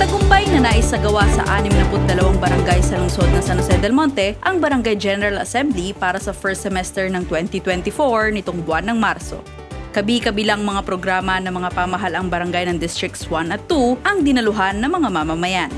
Matagumpay na naisagawa sa 62 barangay sa lungsod ng San Jose del Monte ang Barangay General Assembly para sa first semester ng 2024 nitong buwan ng Marso. Kabi-kabilang mga programa ng mga pamahalaang barangay ng Districts 1 at 2 ang dinaluhan ng mga mamamayan.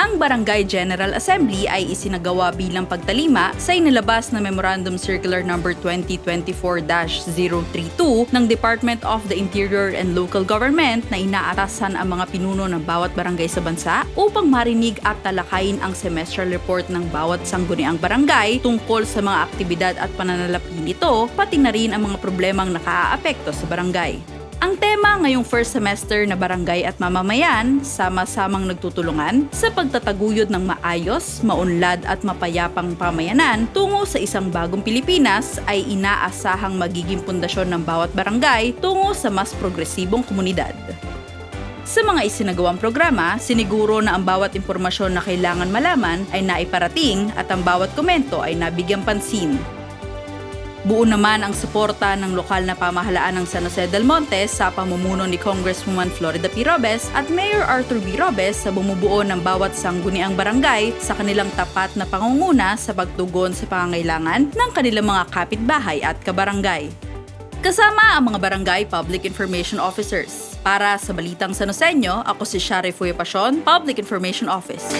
Ang Barangay General Assembly ay isinagawa bilang pagtalima sa inilabas na Memorandum Circular No. 2024-032 ng Department of the Interior and Local Government na inaatasan ang mga pinuno ng bawat barangay sa bansa upang marinig at talakayin ang semestral report ng bawat sangguniang barangay tungkol sa mga aktibidad at pananalapi nito, pati na rin ang mga problemang nakaaapekto sa barangay. Ang tema ngayong first semester na barangay at mamamayan, sama-samang nagtutulungan sa pagtataguyod ng maayos, maunlad at mapayapang pamayanan tungo sa isang bagong Pilipinas ay inaasahang magiging pundasyon ng bawat barangay tungo sa mas progresibong komunidad. Sa mga isinagawang programa, siniguro na ang bawat impormasyon na kailangan malaman ay naiparating at ang bawat komento ay nabigyang pansin. Buo naman ang suporta ng lokal na pamahalaan ng San Jose del Monte sa pamumuno ni Congresswoman Florida P. Robes at Mayor Arthur B. Robes sa bumubuo ng bawat sangguniang barangay sa kanilang tapat na pangunguna sa pagtugon sa pangangailangan ng kanilang mga kapitbahay at kabarangay. Kasama ang mga barangay public information officers. Para sa Balitang San Joseño, ako si Shari Fuyo Public Information Office.